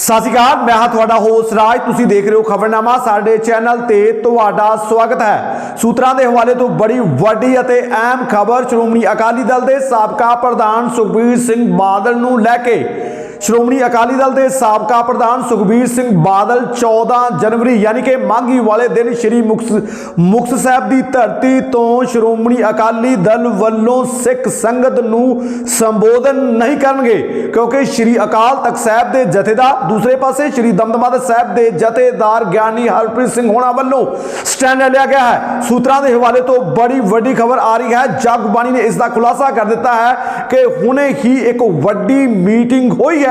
ਸਤਿ ਸ਼੍ਰੀ ਅਕਾਲ, ਮੈਂ ਹਾਂ ਤੁਹਾਡਾ ਹੋਸਟ ਰਾਜ। ਤੁਸੀਂ ਦੇਖ ਰਹੇ ਹੋ ਖਬਰਨਾਮਾ, ਸਾਡੇ ਚੈਨਲ ਤੇ ਤੁਹਾਡਾ ਸਵਾਗਤ ਹੈ। ਸੂਤਰਾਂ ਦੇ ਹਵਾਲੇ ਤੋਂ ਬੜੀ ਵੱਡੀ ਅਤੇ ਅਹਿਮ ਖਬਰ, ਸ਼੍ਰੋਮਣੀ ਅਕਾਲੀ ਦਲ ਦੇ ਸਾਬਕਾ ਪ੍ਰਧਾਨ ਸੁਖਬੀਰ ਸਿੰਘ ਬਾਦਲ ਨੂੰ ਲੈ ਕੇ ਸ਼੍ਰੋਮਣੀ ਅਕਾਲੀ ਦਲ ਦੇ ਸਾਬਕਾ ਪ੍ਰਧਾਨ ਸੁਖਬੀਰ ਸਿੰਘ ਬਾਦਲ 14 ਜਨਵਰੀ ਯਾਨੀ ਕਿ ਮਾਘੀ ਵਾਲੇ ਦਿਨ ਸ੍ਰੀ ਮੁਕਤਸਰ ਮੁਕਤਸਰ ਸਾਹਿਬ ਦੀ ਧਰਤੀ ਤੋਂ ਸ਼੍ਰੋਮਣੀ ਅਕਾਲੀ ਦਲ ਵੱਲੋਂ ਸਿੱਖ ਸੰਗਤ ਨੂੰ ਸੰਬੋਧਨ ਨਹੀਂ ਕਰਨਗੇ, ਕਿਉਂਕਿ ਸ੍ਰੀ ਅਕਾਲ ਤਖਤ ਸਾਹਿਬ ਦੇ ਜਥੇਦਾਰ ਦੂਸਰੇ ਪਾਸੇ ਸ੍ਰੀ ਦਮਦਮਾ ਸਾਹਿਬ ਦੇ ਜਥੇਦਾਰ ਗਿਆਨੀ ਹਰਪ੍ਰੀਤ ਸਿੰਘ ਹੋਣਾ ਵੱਲੋਂ ਸਟੈਂਡ ਲਿਆ ਗਿਆ ਹੈ। ਸੂਤਰਾਂ ਦੇ ਹਵਾਲੇ ਤੋਂ ਬੜੀ ਵੱਡੀ ਖਬਰ ਆ ਰਹੀ ਹੈ। ਜਗਬਾਣੀ ਨੇ ਇਸ ਦਾ ਖੁਲਾਸਾ ਕਰ ਦਿੱਤਾ ਹੈ ਕਿ ਹੁਣੇ ਹੀ ਇੱਕ ਵੱਡੀ ਮੀਟਿੰਗ ਹੋਈ ਹੈ।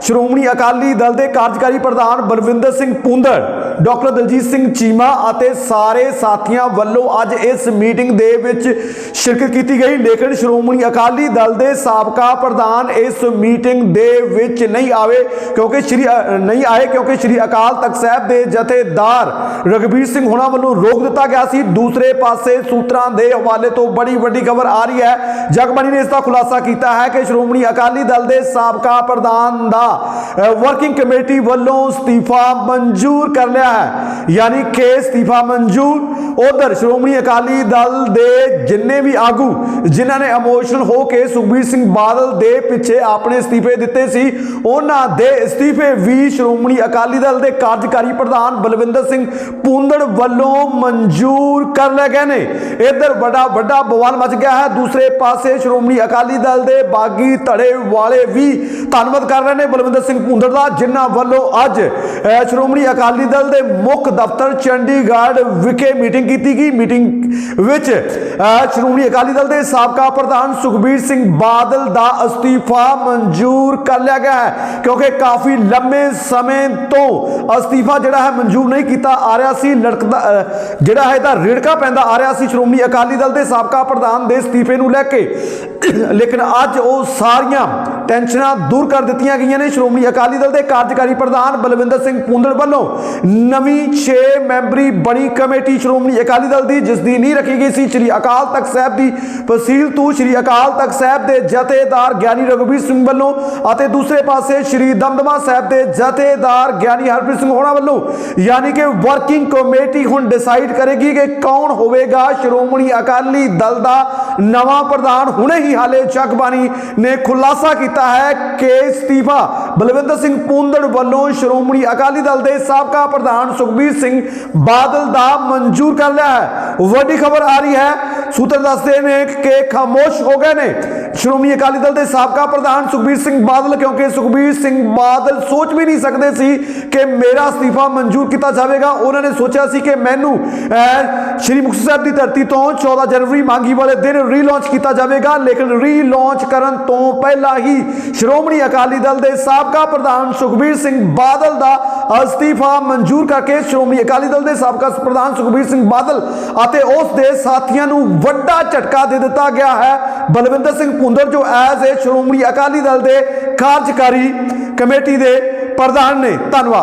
ਸ਼੍ਰੋਮਣੀ ਅਕਾਲੀ ਦਲ ਦੇ ਕਾਰਜਕਾਰੀ ਪ੍ਰਧਾਨ ਬਲਵਿੰਦਰ ਸਿੰਘ ਪੁੰਦੜ, ਡਾਕਟਰ ਦਲਜੀਤ ਸਿੰਘ ਚੀਮਾ ਅਤੇ ਸਾਰੇ ਸਾਥੀਆਂ ਵੱਲੋਂ ਅੱਜ ਇਸ ਮੀਟਿੰਗ ਦੇ ਵਿੱਚ ਸ਼ਿਰਕਤ ਕੀਤੀ ਗਈ। ਲੇਕਿਨ ਸ਼੍ਰੋਮਣੀ ਅਕਾਲੀ ਦਲ ਦੇ ਸਾਬਕਾ ਪ੍ਰਧਾਨ ਇਸ ਮੀਟਿੰਗ ਦੇ ਵਿੱਚ ਨਹੀਂ ਆਵੇ ਕਿਉਂਕਿ ਸ਼੍ਰੀ ਨਹੀਂ ਆਏ ਕਿਉਂਕਿ ਸ਼੍ਰੀ ਅਕਾਲ ਤਖਤ ਸਾਹਿਬ ਦੇ ਜਥੇਦਾਰ ਰਗਵੀਰ ਸਿੰਘ ਹੋਣਾ ਵੱਲੋਂ ਰੋਕ ਦਿੱਤਾ ਗਿਆ ਸੀ। ਦੂਸਰੇ ਪਾਸੇ ਸੂਤਰਾਂ ਦੇ ਹਵਾਲੇ ਤੋਂ ਬੜੀ ਵੱਡੀ ਖਬਰ ਆ ਰਹੀ ਹੈ। ਜਗਬਾਣੀ ਨੇ ਇਸ ਦਾ ਖੁਲਾਸਾ ਕੀਤਾ ਹੈ ਕਿ ਸ਼੍ਰੋਮਣੀ ਅਕਾਲੀ ਦਲ ਦੇ ਸਾਬਕਾ ਪ੍ਰਧਾਨ ਦਾ ਵਰਕਿੰਗ ਕਮੇਟੀ ਵੱਲੋਂ ਅਸਤੀਫਾ ਮਨਜ਼ੂਰ ਕਰ ਲਿਆ ਹੈ। ਯਾਨੀ ਕਿ ਅਸਤੀਫਾ ਮਨਜ਼ੂਰ ਉਧਰ ਸ਼੍ਰੋਮਣੀ ਅਕਾਲੀ ਦਲ ਦੇ ਜਿੰਨੇ ਵੀ ਆਗੂ, ਜਿਨ੍ਹਾਂ ਨੇ ਇਮੋਸ਼ਨਲ ਹੋ ਕੇ ਸੁਖਬੀਰ ਸਿੰਘ ਬਾਦਲ ਦੇ ਪਿੱਛੇ ਆਪਣੇ ਅਸਤੀਫੇ ਦਿੱਤੇ ਸੀ, ਉਹਨਾਂ ਦੇ ਅਸਤੀਫੇ ਵੀ ਸ਼੍ਰੋਮਣੀ ਅਕਾਲੀ ਦਲ ਦੇ ਕਾਰਜਕਾਰੀ ਪ੍ਰਧਾਨ ਬਲਵਿੰਦਰ ਸਿੰਘ ਪੂੰਦੜ ਵੱਲੋਂ ਮਨਜ਼ੂਰ ਕਰ ਲਏ ਗਏ ਨੇ। ਇਧਰ ਬੜਾ ਵੱਡਾ ਬਵਾਲ ਮਚ ਗਿਆ ਹੈ। ਦੂਸਰੇ ਪਾਸੇ ਸ਼੍ਰੋਮਣੀ ਅਕਾਲੀ ਦਲ ਦੇ ਬਾਗੀ ਧੜੇ ਵਾਲੇ ਵੀ ਧੰਨਵਾਦ ਕਰ ਰਹੇ ਨੇ ਬਲਵਿੰਦਰ ਸਿੰਘ ਪੁੰਦੜ ਦਾ, ਜਿਨ੍ਹਾਂ ਵੱਲੋਂ ਅੱਜ ਸ਼੍ਰੋਮਣੀ ਅਕਾਲੀ ਦਲ ਦੇ ਮੁੱਖ ਦਫ਼ਤਰ ਚੰਡੀਗੜ੍ਹ ਵਿਖੇ ਮੀਟਿੰਗ ਕੀਤੀ ਗਈ। ਮੀਟਿੰਗ ਵਿੱਚ ਸ਼੍ਰੋਮਣੀ ਅਕਾਲੀ ਦਲ ਦੇ ਸਾਬਕਾ ਪ੍ਰਧਾਨ ਸੁਖਬੀਰ ਸਿੰਘ ਬਾਦਲ ਦਾ ਅਸਤੀਫਾ ਮਨਜ਼ੂਰ ਕਰ ਲਿਆ ਗਿਆ ਹੈ, ਕਿਉਂਕਿ ਕਾਫੀ ਲੰਮੇ ਸਮੇਂ ਤੋਂ ਅਸਤੀਫਾ ਜਿਹੜਾ ਹੈ ਮਨਜ਼ੂਰ ਨਹੀਂ ਕੀਤਾ ਆ ਰਿਹਾ ਸੀ। ਲੜਕਦਾ ਜਿਹੜਾ ਹੈ ਇਹਦਾ ਰਿੜਕਾ ਪੈਂਦਾ ਆ ਰਿਹਾ ਸੀ ਸ਼੍ਰੋਮਣੀ ਅਕਾਲੀ ਦਲ ਦੇ ਸਾਬਕਾ ਪ੍ਰਧਾਨ ਦੇ ਅਸਤੀਫੇ ਨੂੰ ਲੈ ਕੇ। ਲੇਕਿਨ ਅੱਜ ਉਹ ਸਾਰੀਆਂ ਟੈਨਸ਼ਨਾਂ ਦੂਰ ਕਰ ਦਿੱਤੀਆਂ ਗਈਆਂ ਨੇ। ਸ਼੍ਰੋਮਣੀ ਅਕਾਲੀ ਦਲ ਦੇ ਕਾਰਜਕਾਰੀ ਪ੍ਰਧਾਨ ਬਲਵਿੰਦਰ ਸਿੰਘ ਪੁੰਦੜ ਵੱਲੋਂ ਨਵੀਂ 6 ਮੈਂਬਰੀ ਬਣੀ ਕਮੇਟੀ ਸ਼੍ਰੋਮਣੀ ਅਕਾਲੀ ਦਲ ਦੀ, ਜਿਸ ਦੀ ਨੀਂਹ ਰੱਖੀ ਗਈ ਸੀ। ਸ੍ਰੀ ਅਕਾਲ ਤਖਤ ਸਾਹਿਬ ਦੀ ਫਸੀਲ ਤੋਂ ਸ੍ਰੀ ਅਕਾਲ ਤਖਤ ਸਾਹਿਬ ਦੇ ਜਥੇਦਾਰ ਗਿਆਨੀ ਰਘੁਬੀਰ ਸਿੰਘ ਵੱਲੋਂ ਅਤੇ ਦੂਸਰੇ ਪਾਸੇ ਸ੍ਰੀ ਦਮਦਮਾ ਸਾਹਿਬ ਦੇ ਜਥੇਦਾਰ ਗਿਆਨੀ ਹਰਪ੍ਰੀਤ ਸਿੰਘ ਹੋਣਾ ਵੱਲੋਂ ਯਾਨੀ ਕਿ ਵਰਕਿੰਗ ਕਮੇਟੀ ਹੁਣ ਡਿਸਾਈਡ ਕਰੇਗੀ ਕਿ ਕੌਣ ਹੋਵੇਗਾ। ਸ਼੍ਰੋਮਣੀ ਅਕਾਲੀ ਦਲ ਦਾ ਨਵਾਂ ਪ੍ਰਧਾਨ ਹੁਣੇ ਹੀ ਹਾਲੇ ਜਗਬਾਣੀ ਨੇ ਖੁਲਾਸਾ ਕੀਤਾ ਹੈ ਕਿ ਅਸਤੀਫਾ। ਬਲਵਿੰਦਰ ਸਿੰਘ ਪੁੰਦੜ ਵੱਲੋਂ ਸ਼੍ਰੋਮਣੀ ਅਕਾਲੀ ਦਲ ਦੇ ਸਾਬਕਾ ਪ੍ਰਧਾਨ ਸੁਖਬੀਰ ਸਿੰਘ ਬਾਦਲ ਦਾ ਮਨਜ਼ੂਰ ਕਰ ਲਿਆ ਹੈ। ਵੱਡੀ ਖਬਰ ਆ ਰਹੀ ਹੈ ਸੂਤਰ ਦੱਸਦੇ ਨੇ ਕਿ ਖਾਮੋਸ਼ ਹੋ ਗਏ ਨੇ। ਸ਼੍ਰੋਮਣੀ ਅਕਾਲੀ ਦਲ ਦੇ ਸਾਬਕਾ ਪ੍ਰਧਾਨ ਸੁਖਬੀਰ ਸਿੰਘ ਬਾਦਲ, ਕਿਉਂਕਿ ਸੁਖਬੀਰ ਸਿੰਘ ਬਾਦਲ ਸੋਚ ਵੀ ਨਹੀਂ ਸਕਦੇ ਸੀ ਕਿ ਮੇਰਾ ਅਸਤੀਫਾ ਮਨਜ਼ੂਰ ਕੀਤਾ ਜਾਵੇਗਾ। ਉਹਨਾਂ ਨੇ ਸੋਚਿਆ ਸੀ ਕਿ ਮੈਨੂੰ ਸ਼੍ਰੀ ਮੁਕਤਸਰ ਸਾਹਿਬ ਦੀ ਧਰਤੀ ਤੋਂ 14 ਜਨਵਰੀ ਮਾਂਗੀ ਵਾਲੇ ਦਿਨ ਰੀਲਾਂਚ ਕੀਤਾ ਜਾਵੇਗਾ। ਲੇਕਿਨ ਰੀਲਾਂਚ ਕਰਨ ਤੋਂ ਪਹਿਲਾਂ ਹੀ ਸ਼੍ਰੋਮਣੀ ਅਕਾਲੀ ਦਲ ਦੇ ਸਾਬਕਾ ਪ੍ਰਧਾਨ ਸੁਖਬੀਰ ਸਿੰਘ ਬਾਦਲ ਦਾ ਅਸਤੀਫਾ ਮਨਜ਼ੂਰ ਕਰਕੇ ਸ਼੍ਰੋਮਣੀ ਅਕਾਲੀ ਦਲ ਦੇ ਸਾਬਕਾ ਪ੍ਰਧਾਨ ਸੁਖਬੀਰ ਸਿੰਘ ਬਾਦਲ ਅਤੇ ਉਸ ਦੇ ਸਾਥੀਆਂ ਨੂੰ ਵੱਡਾ ਝਟਕਾ ਦੇ ਦਿੱਤਾ ਗਿਆ ਹੈ। ਬਲਵਿੰਦਰ ਸਿੰਘ ਪੁੰਦਰ ਜੋ ਐਜ਼ ਏ ਸ਼੍ਰੋਮਣੀ ਅਕਾਲੀ ਦਲ ਦੇ ਕਾਰਜਕਾਰੀ ਕਮੇਟੀ ਦੇ ਪ੍ਰਧਾਨ ਨੇ। ਧੰਨਵਾਦ।